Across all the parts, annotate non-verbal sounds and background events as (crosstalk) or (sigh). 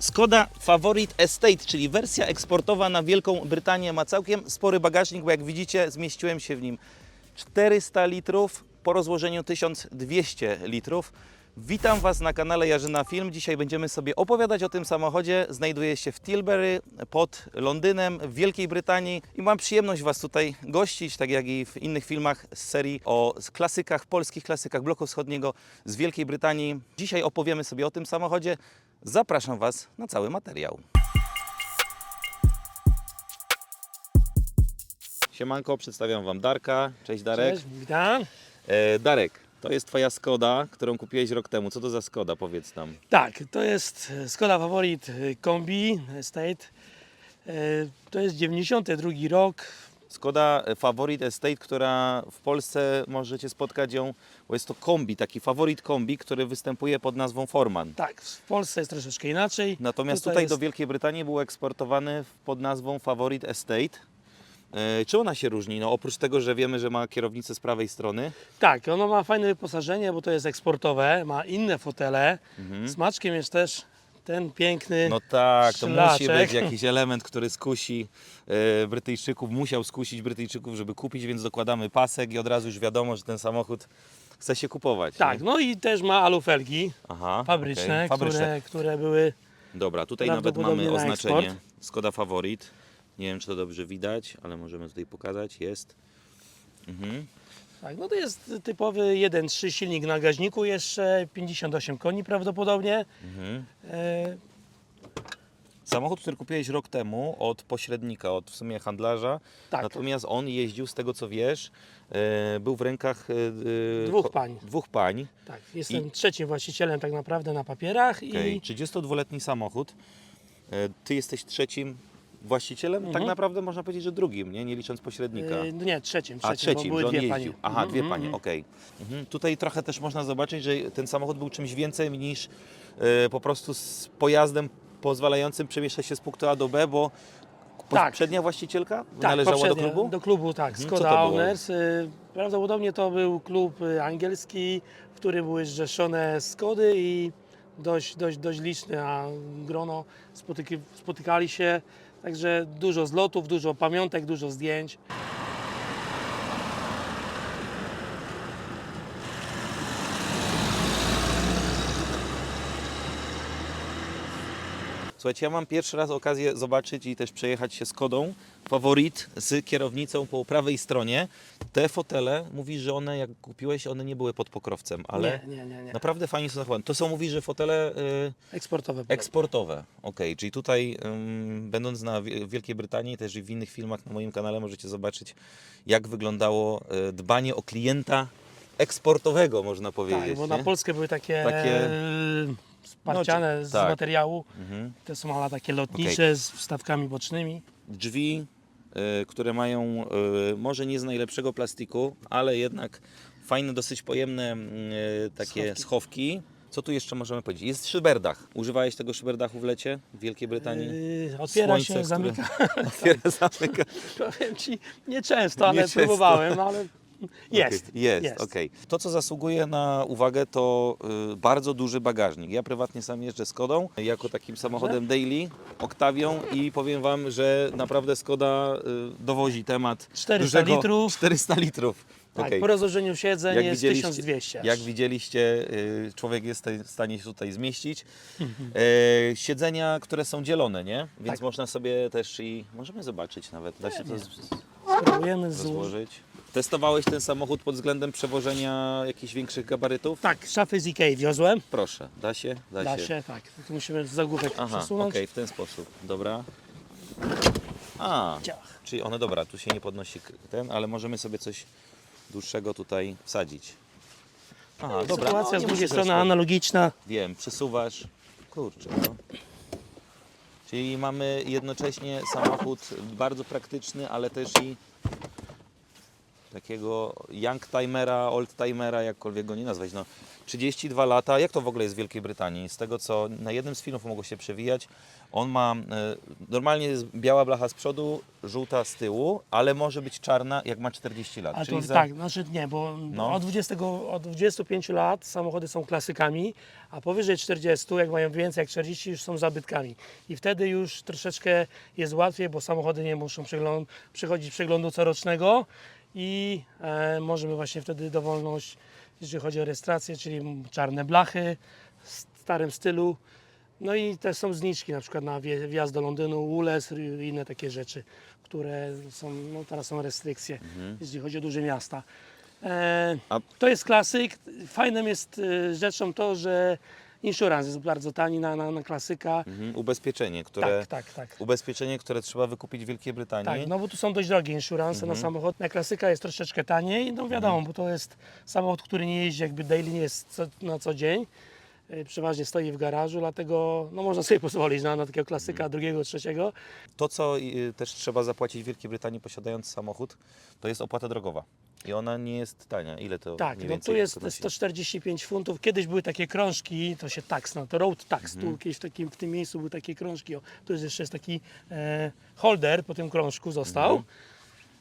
Skoda Favorit Estate, czyli wersja eksportowa na Wielką Brytanię ma całkiem spory bagażnik, bo jak widzicie zmieściłem się w nim 400 litrów po rozłożeniu 1200 litrów. Witam Was na kanale Jarzyna Film. Dzisiaj będziemy sobie opowiadać o tym samochodzie. Znajduje się w Tilbury pod Londynem w Wielkiej Brytanii i mam przyjemność Was tutaj gościć, tak jak i w innych filmach z serii o klasykach, polskich klasykach bloku wschodniego z Wielkiej Brytanii. Dzisiaj opowiemy sobie o tym samochodzie. Zapraszam Was na cały materiał. Siemanko, przedstawiam Wam Darka. Cześć Darek. Cześć, witam. E, Darek, to jest Twoja Skoda, którą kupiłeś rok temu. Co to za Skoda, powiedz nam? Tak, to jest Skoda Favorit y, Kombi Estate. E, To jest 92 rok. Skoda Favorit Estate, która w Polsce możecie spotkać ją, bo jest to kombi, taki Favorit kombi, który występuje pod nazwą Forman. Tak, w Polsce jest troszeczkę inaczej. Natomiast tutaj, jest, do Wielkiej Brytanii był eksportowany pod nazwą Favorit Estate. E, Czy ona się różni? No oprócz tego, że wiemy, że ma kierownicę z prawej strony. Tak, ono ma fajne wyposażenie, bo to jest eksportowe, ma inne fotele. Smaczkiem jest też ten piękny. No tak, to musi Szlaczek. być jakiś element, który skusi e, Brytyjczyków, musiał skusić Brytyjczyków, żeby kupić, więc dokładamy pasek i od razu już wiadomo, że ten samochód chce się kupować. tak, nie? no i też ma alufelgi Aha, fabryczne, okej. Które, które były. Dobra, tutaj nawet prawdopodobnie mamy na oznaczenie. Skoda Favorit. Nie wiem, czy to dobrze widać, ale możemy tutaj pokazać. Jest. Mhm. Tak, no to jest typowy 1.3 silnik na gaźniku jeszcze, 58 koni prawdopodobnie. Mhm. E, Samochód, który kupiłeś rok temu od pośrednika, od w sumie handlarza. Tak. Natomiast on jeździł, z tego co wiesz, e, był w rękach e, e, Dwóch pań. Dwóch pań. Tak, jestem trzecim właścicielem tak naprawdę na papierach i 32-letni samochód. E, Ty jesteś trzecim właścicielem, tak naprawdę można powiedzieć, że drugim, nie, nie licząc pośrednika. no nie, trzecim, A trzecim, trzecim, bo że były on dwie jeździł. panie. Aha, Mhm, dwie mhm, panie, mhm. okej. Mhm. Tutaj trochę też można zobaczyć, że ten samochód był czymś więcej niż e, po prostu z pojazdem pozwalającym przemieszczać się z punktu A do B, bo Tak. poprzednia właścicielka Tak, należała do poprzednio klubu? Do klubu, tak. Mhm, co Skoda było? Owners. y, Prawdopodobnie to był klub y, angielski, w którym były zrzeszone Skody i dość, dość, dość liczne a grono spotyki, spotykali się. Także dużo zlotów, dużo pamiątek, dużo zdjęć. Słuchajcie, ja mam pierwszy raz okazję zobaczyć i też przejechać się Skodą Favorit z kierownicą po prawej stronie. Te fotele, mówisz, że one jak kupiłeś, one nie były pod pokrowcem, ale Nie, nie, nie. nie. naprawdę fajnie są zachowane. To są, mówisz, że fotele y, Eksportowe. eksportowe. Okej, czyli tutaj ym, będąc na Wi- Wielkiej Brytanii, też i w innych filmach na moim kanale możecie zobaczyć, jak wyglądało y, dbanie o klienta eksportowego, można powiedzieć. Tak, bo nie? na Polskę były takie, Takie- takie sparciane z tak. materiału. Mhm. Te są ale takie lotnicze z wstawkami bocznymi. drzwi, y, które mają y, może nie z najlepszego plastiku, ale jednak fajne, dosyć pojemne y, takie schowki. Schowki. Co tu jeszcze możemy powiedzieć? Jest szyberdach. Używałeś tego szyberdachu w lecie w Wielkiej Brytanii? Yy, otwiera Słońce, się, które- zamyka. (laughs) Otwiera, zamyka. (laughs) Powiem Ci, nieczęsto, ale Nieczęsto. próbowałem, no ale (laughs) jest. Okej, jest, okej. To, co zasługuje na uwagę, to y, bardzo duży bagażnik. Ja prywatnie sam jeżdżę Skodą, jako takim samochodem daily, Octavią i powiem Wam, że naprawdę Skoda y, dowozi temat 400 dużego, litrów. 400 litrów. Tak, Okej. po rozłożeniu siedzeń Jak jest widzieliście, 1200. jak widzieliście, y, człowiek jest w stanie się tutaj zmieścić. E, siedzenia, które są dzielone, nie? Więc Tak. można sobie też i możemy zobaczyć nawet, da się to z- Spróbujemy złożyć. rozłożyć. Testowałeś ten samochód pod względem przewożenia jakichś większych gabarytów? Tak, szafy z Ikei wiozłem. Proszę, da się? Da, Da się. tak. Tu musimy zagłówek Aha, okej, przesunąć. w ten sposób. Dobra. A, Ciach. czyli one, dobra, tu się nie podnosi k- ten, ale możemy sobie coś dłuższego tutaj wsadzić. Aha, dobra. Sytuacja no, z nie drugiej musisz strony analogiczna. Wiem, przesuwasz. Kurczę, no. Czyli mamy jednocześnie samochód bardzo praktyczny, ale też i takiego young timera, old timera, jakkolwiek go nie nazwać. No, 32 lata. Jak to w ogóle jest w Wielkiej Brytanii? Z tego, co na jednym z filmów mogło się przewijać, on ma, e, normalnie jest biała blacha z przodu, żółta z tyłu, ale może być czarna, jak ma 40 lat. A Czyli to za- tak, znaczy nie, bo No. od, 20, od 25 lat samochody są klasykami, a powyżej 40, jak mają więcej jak 40, już są zabytkami. I wtedy już troszeczkę jest łatwiej, bo samochody nie muszą przegląd, przechodzić przeglądu corocznego i e, możemy właśnie wtedy dowolność, jeżeli chodzi o rejestrację, czyli czarne blachy w starym stylu. No i też są zniczki, na przykład na wjazd do Londynu, ULEZ i inne takie rzeczy, które są, no teraz są restrykcje, jeśli chodzi o duże miasta. E, to jest klasyk. Fajnym jest e, rzeczą to, że insurance jest bardzo tani na, na, na klasyka. Mhm, ubezpieczenie, które, Tak, tak, tak. ubezpieczenie, które trzeba wykupić w Wielkiej Brytanii. Tak, no bo tu są dość drogie insurance Mhm. na samochód. Na klasyka jest troszeczkę taniej, no wiadomo, bo to jest samochód, który nie jeździ jakby daily, nie jest co, na co dzień. E, Przeważnie stoi w garażu, dlatego no, można sobie pozwolić na, na takiego klasyka Mhm. drugiego, trzeciego. To, co y, też trzeba zapłacić w Wielkiej Brytanii posiadając samochód, to jest opłata drogowa. I ona nie jest tania. Ile to Tak, mniej no więcej tu jest wynosi? 145 funtów. Kiedyś były takie krążki, to się tax, no to road tax. Mhm. Tu kiedyś w, takim, w tym miejscu były takie krążki. O, tu jest jeszcze jest taki e, holder po tym krążku został. Mhm.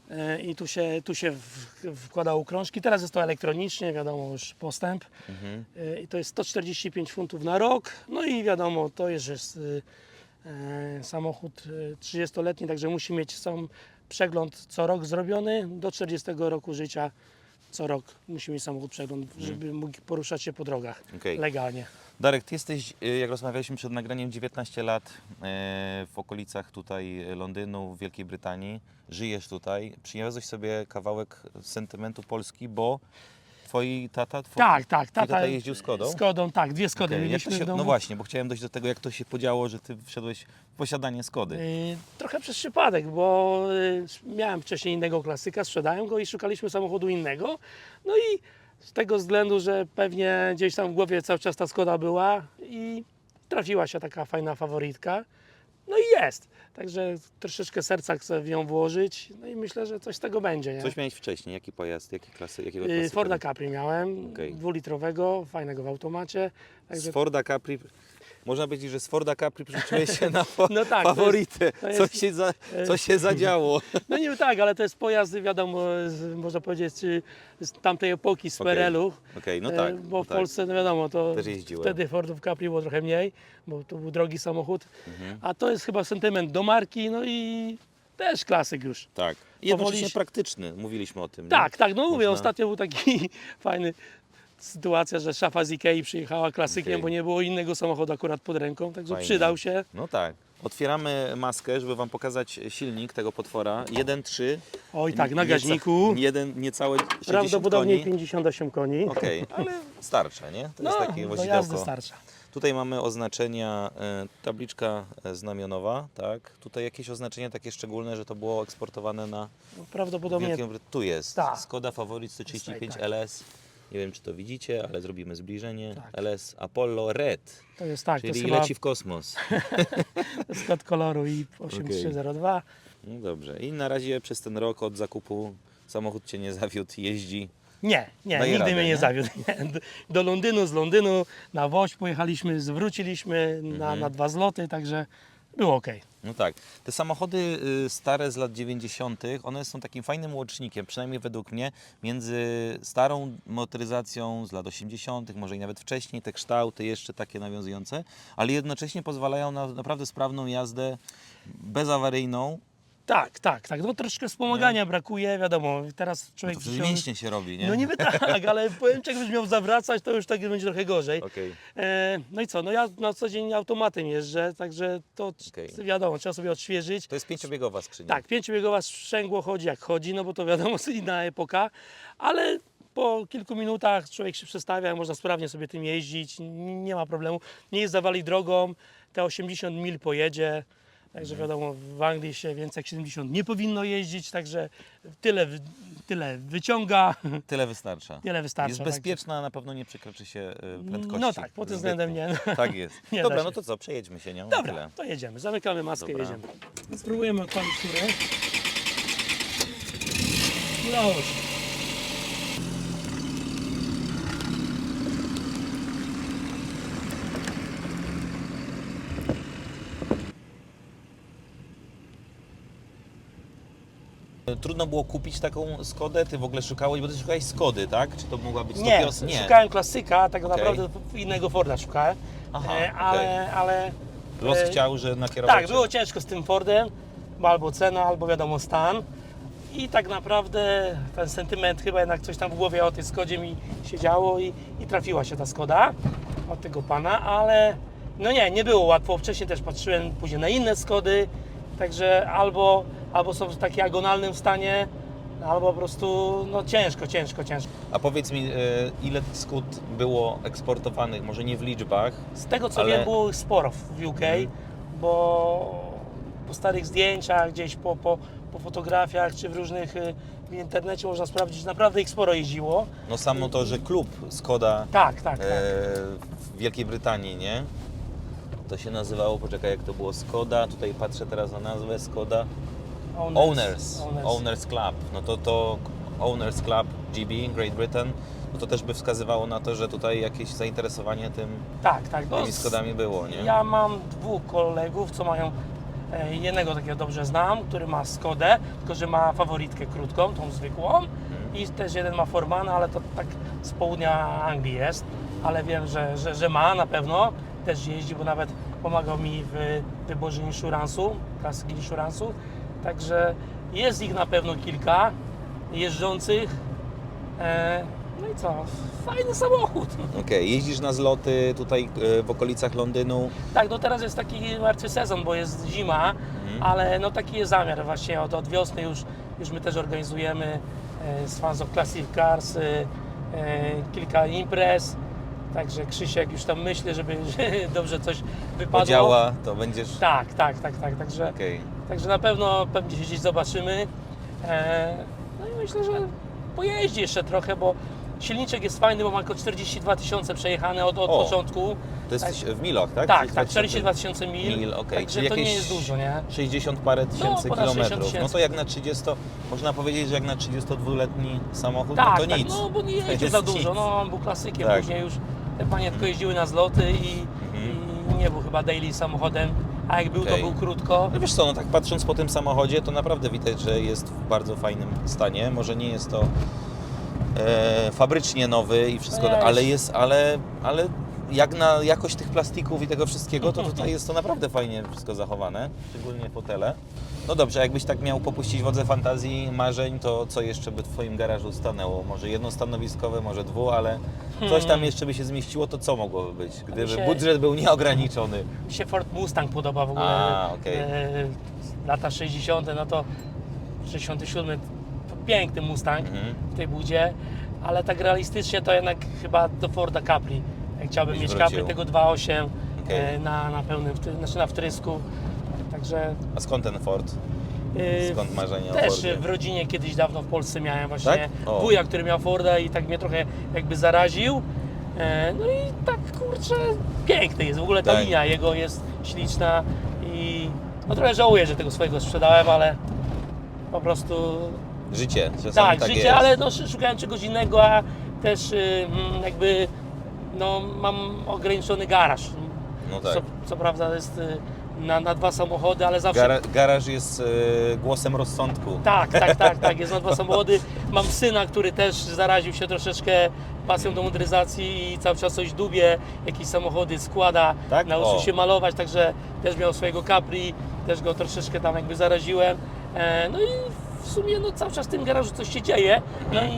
E, I tu się, tu się w, wkładało krążki. Teraz jest to elektronicznie, wiadomo, już postęp. Mhm. E, I to jest 145 funtów na rok. No i wiadomo, to jest, jest e, e, samochód e, 30-letni, także musi mieć sam przegląd co rok zrobiony. Do 40 roku życia co rok musi mieć samochód przegląd, żeby mógł poruszać się po drogach Okej. legalnie. Darek, ty jesteś, y, jak rozmawialiśmy przed nagraniem, 19 lat y, w okolicach tutaj Londynu, w Wielkiej Brytanii. Żyjesz tutaj. Przyniosłeś sobie kawałek sentymentu Polski, bo twoi tata, twój, Tak, tak. twój tata jeździł Skodą. Skodą, tak, dwie Skody jak mieliśmy się, w domu. no właśnie, bo chciałem dojść do tego, jak to się podziało, że ty wszedłeś w posiadanie Skody. Y, Trochę przez przypadek, bo y, miałem wcześniej innego klasyka, sprzedałem go i szukaliśmy samochodu innego. No i z tego względu, że pewnie gdzieś tam w głowie cały czas ta Skoda była i trafiła się taka fajna faworytka. No i jest. Także troszeczkę serca chcę w nią włożyć. No i myślę, że coś z tego będzie. Nie? Coś miałeś wcześniej, jaki pojazd, jaki klasy, jakiego Y, klasyka? Forda Capri miałem, Okej. dwulitrowego, fajnego w automacie. Z Także Forda Capri, można powiedzieć, że z Forda Capri przerzuciłeś się na (laughs) No tak, to jest- faworytę. to jest- co, się za, co się zadziało? (laughs) No nie tak, ale to jest pojazd, wiadomo, z, można powiedzieć, z tamtej epoki, z Okej. PRL-u. Okej, no E, tak. Bo no w tak. Polsce, no wiadomo, to wtedy Fordów Capri było trochę mniej, bo to był drogi samochód. Mhm. A to jest chyba sentyment do marki, no i też klasyk już. Tak. I jednocześnie Powoli praktyczny, mówiliśmy o tym. nie? Tak, tak, no mówię, Można- ostatnio był taki (laughs) fajny sytuacja, że szafa z Ikei przyjechała klasykiem, Okej. bo nie było innego samochodu akurat pod ręką, także Fajnie. przydał się. No tak. Otwieramy maskę, żeby Wam pokazać silnik tego potwora. 1.3. Oj tak, na Nieca- gaźniku. Jeden, niecałe 60 Prawdopodobnie koni. 58 koni. Okej, ale starcza, nie? To No, jest takie do wozidełko. jazdy starcza. Tutaj mamy oznaczenia, e, tabliczka e, znamionowa, tak? Tutaj jakieś oznaczenia takie szczególne, że to było eksportowane na Prawdopodobnie Wielką Brytanię. Tu jest. Tak. Skoda Favorit 135 tak. LS. Nie wiem, czy to widzicie, ale zrobimy zbliżenie. Tak. LS Apollo Red, to jest tak, to czyli jest chyba leci w kosmos. (laughs) skład koloru i 8302. No dobrze. I na razie przez ten rok od zakupu samochód Cię nie zawiódł, jeździ. Nie, nie, Daje nigdy radę, mnie nie, nie? zawiódł. Nie. (laughs) Do- Londynu, z Londynu na Woź pojechaliśmy, zwróciliśmy na, Mhm. na dwa zloty, także było ok. No tak. Te samochody y, stare z lat 90., one są takim fajnym łącznikiem, przynajmniej według mnie, między starą motoryzacją z lat 80., może i nawet wcześniej, te kształty jeszcze takie nawiązujące, ale jednocześnie pozwalają na naprawdę sprawną jazdę bezawaryjną. Tak, tak, tak. No troszkę wspomagania brakuje, wiadomo, teraz No człowiek... to wtedy się- mięśnie się robi, nie? No niby tak, ale powiem Ci, jakbyś miał zawracać, to już tak będzie trochę gorzej. Okej. E, no i co, no ja na co dzień automatem jeżdżę, także to Okej. wiadomo, trzeba sobie odświeżyć. To jest pięciobiegowa skrzynia. Tak, pięciobiegowa sprzęgło chodzi jak chodzi, no bo to wiadomo, (laughs) inna epoka, ale po kilku minutach człowiek się przestawia, można sprawnie sobie tym jeździć, n- nie ma problemu. Nie jest zawali drogą, te 80 mil pojedzie, także Mhm. wiadomo, w Anglii się więcej jak 70 nie powinno jeździć, także tyle, tyle wyciąga, Tyle wystarcza. tyle wystarcza. Jest bezpieczna, na pewno nie przekroczy się y, prędkości. No tak, pod tym względem nie. (laughs) Tak jest. (laughs) Nie Dobra, no to co, przejedźmy się nią. Dobra, Tyle. to jedziemy, zamykamy maskę i Dobra. jedziemy. Spróbujemy odpalić turę. Udało się. Trudno było kupić taką Skodę? Ty w ogóle szukałeś, bo ty szukałeś Skody, tak? Czy to mogła być Nie? Nie. szukałem klasyka, tak Okej. naprawdę innego Forda szukałem, Aha, e, ale, ale Los e, chciał, że nakierował Tak, cię. było ciężko z tym Fordem, bo albo cena, albo wiadomo stan. I tak naprawdę ten sentyment chyba jednak coś tam w głowie o tej Skodzie mi siedziało i, i trafiła się ta Skoda od tego pana, ale no nie, nie było łatwo. Wcześniej też patrzyłem później na inne Skody, także albo, albo są w takim agonalnym stanie, albo po prostu no ciężko, ciężko, ciężko. A powiedz mi, e, ile Skód było eksportowanych, może nie w liczbach? Z tego co Ale- wiem, było ich sporo w UK, bo po starych zdjęciach, gdzieś po, po, po fotografiach, czy w różnych y, w internecie można sprawdzić, naprawdę ich sporo jeździło. No samo to, że klub Skoda Tak, tak, tak. e, w Wielkiej Brytanii, nie? To się nazywało, poczekaj jak to było, Skoda, tutaj patrzę teraz na nazwę, Skoda Owners, Owners, Club. No to to Owners Club GB, Great Britain, no to też by wskazywało na to, że tutaj jakieś zainteresowanie tym, Tak, tak. tymi Skodami było, nie? Ja mam dwóch kolegów, co mają e, jednego takiego dobrze znam, który ma Skodę, tylko że ma faworytkę krótką, tą zwykłą Mhm. i też jeden ma Formana, ale to tak z południa Anglii jest, ale wiem, że, że, że ma na pewno, też jeździ, bo nawet pomagał mi w wyborze inszuransu, klasyki inszuransu, także jest ich na pewno kilka jeżdżących, e, no i co, fajny samochód. (laughs) Okej, jeździsz na zloty tutaj e, w okolicach Londynu, Tak, no teraz jest taki martwy sezon, bo jest zima, Mhm. ale no taki jest zamiar właśnie od, od wiosny już, już my też organizujemy e, z Fans of Classic Cars kilka imprez, także Krzysiek już tam myśli, żeby (laughs) że dobrze coś wypadło. podziała, to będziesz... Tak, tak, tak, tak, także, Okej. Także na pewno pewnie się gdzieś zobaczymy. E, no i myślę, że pojeździ jeszcze trochę, bo silniczek jest fajny, bo ma tylko 42 tysiące przejechane od, od O, początku. To jest w milach, tak? Tak, tak, 20 42 tysiące mil, mil, okej. także Czyli to nie jest dużo, nie? 60 parę tysięcy ponad 60 kilometrów. tysięcy. No to jak na 30, można powiedzieć, że jak na 32-letni samochód, Tak, no to tak, nic. no bo nie To jeździł za dużo, nic. no on był klasykiem, Tak. później już te panie tylko jeździły na zloty i, i nie był chyba daily samochodem, a jak był, Okej. to był krótko. No wiesz co, no tak patrząc po tym samochodzie, to naprawdę widać, że jest w bardzo fajnym stanie. Może nie jest to e, fabrycznie nowy i wszystko, No ale jest, ale, ale jak na jakość tych plastików i tego wszystkiego, to (laughs) tutaj jest to naprawdę fajnie wszystko zachowane, szczególnie fotele. No dobrze, jakbyś tak miał popuścić wodze fantazji, marzeń, to co jeszcze by w Twoim garażu stanęło? Może jedno stanowiskowe, może dwu, ale coś tam jeszcze by się zmieściło, to co mogłoby być, gdyby się- budżet był nieograniczony? Mi się Ford Mustang podoba w ogóle. A, okej. e, lata 60., no to 67 to piękny Mustang Mhm. w tej budzie, ale tak realistycznie to jednak chyba do Forda Capri. Jak Chciałbym Byś mieć wrócił. Capri tego 2.8 Okej. e, na, na pełnym, wtry- znaczy na wtrysku. Także A skąd ten Ford? e, Skąd marzenie o też Fordzie? w rodzinie kiedyś dawno w Polsce miałem właśnie Tak? O. wuja, który miał Forda i tak mnie trochę jakby zaraził. E, No i tak kurczę, piękny jest. W ogóle ta Tak. linia jego jest śliczna i no trochę żałuję, że tego swojego sprzedałem, ale po prostu Życie, czasami tak, tak życie, jest. ale no, sz- szukałem czegoś innego, a też y, mm, jakby no, mam ograniczony garaż. No tak. Co, co prawda jest y, na, na dwa samochody, ale zawsze Gara, garaż jest e, głosem rozsądku. Tak, tak, tak, tak. (laughs) Jest na dwa samochody. Mam syna, który też zaraził się troszeczkę pasją do motoryzacji i cały czas coś dubie, jakieś samochody składa, Tak? nauczył O. się malować, także też miał swojego Capri, też go troszeczkę tam jakby zaraziłem. E, no i w sumie no, cały czas w tym garażu coś się dzieje, no i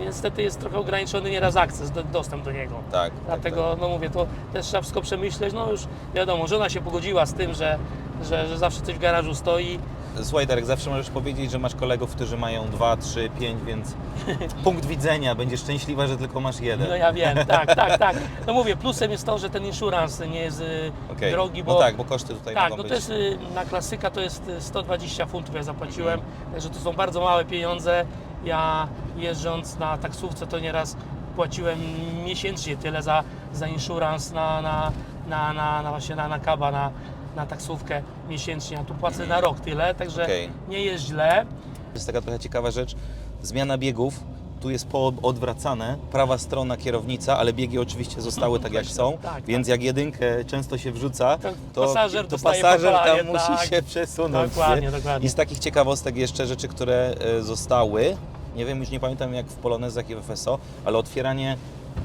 niestety jest trochę ograniczony nieraz akces, do, dostęp do niego. Tak. Dlatego, no mówię, to też trzeba wszystko przemyśleć. No już wiadomo, żona się pogodziła z tym, że, że, że zawsze coś w garażu stoi. Tak. Słuchaj Darek, zawsze możesz powiedzieć, że masz kolegów, którzy mają 2, 3, 5, więc (laughs) punkt widzenia, będziesz szczęśliwa, że tylko masz jeden. No ja wiem, (laughs) tak, tak, tak. No mówię, plusem jest to, że ten insurance nie jest y, Okej. drogi, bo No tak, bo koszty tutaj tak, mogą no to jest y, na klasyka to jest y, 120 funtów ja zapłaciłem, także to są bardzo małe pieniądze. Ja jeżdżąc na taksówce to nieraz płaciłem miesięcznie tyle za, za insurance na, na, na, na, na właśnie na, na kaba, na, na taksówkę miesięcznie, a tu płacę na rok tyle, także Okej. nie jest źle. To jest taka trochę ciekawa rzecz. Zmiana biegów tu jest poodwracane, prawa strona kierownica, ale biegi oczywiście zostały tak jak są, tak, więc jak jedynkę często się wrzuca, To to, pasażer to pasażer tam pozwolenie, musi tak. się przesunąć. Dokładnie, nie? dokładnie. I z takich ciekawostek jeszcze rzeczy, które e, zostały, nie wiem, już nie pamiętam jak w Polonezach i w FSO, ale otwieranie,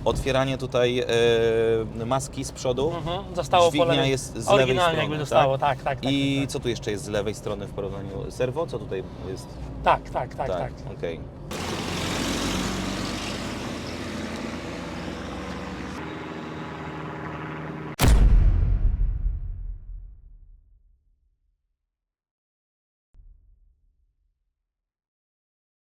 otwieranie tutaj e, maski z przodu, Mhm, zostało dźwignia pole- jest z lewej strony, jakby zostało, tak, tak, tak. I tak, co tu jeszcze jest z lewej strony w porównaniu? Serwo? Co tutaj jest? tak, tak, tak, tak. okej.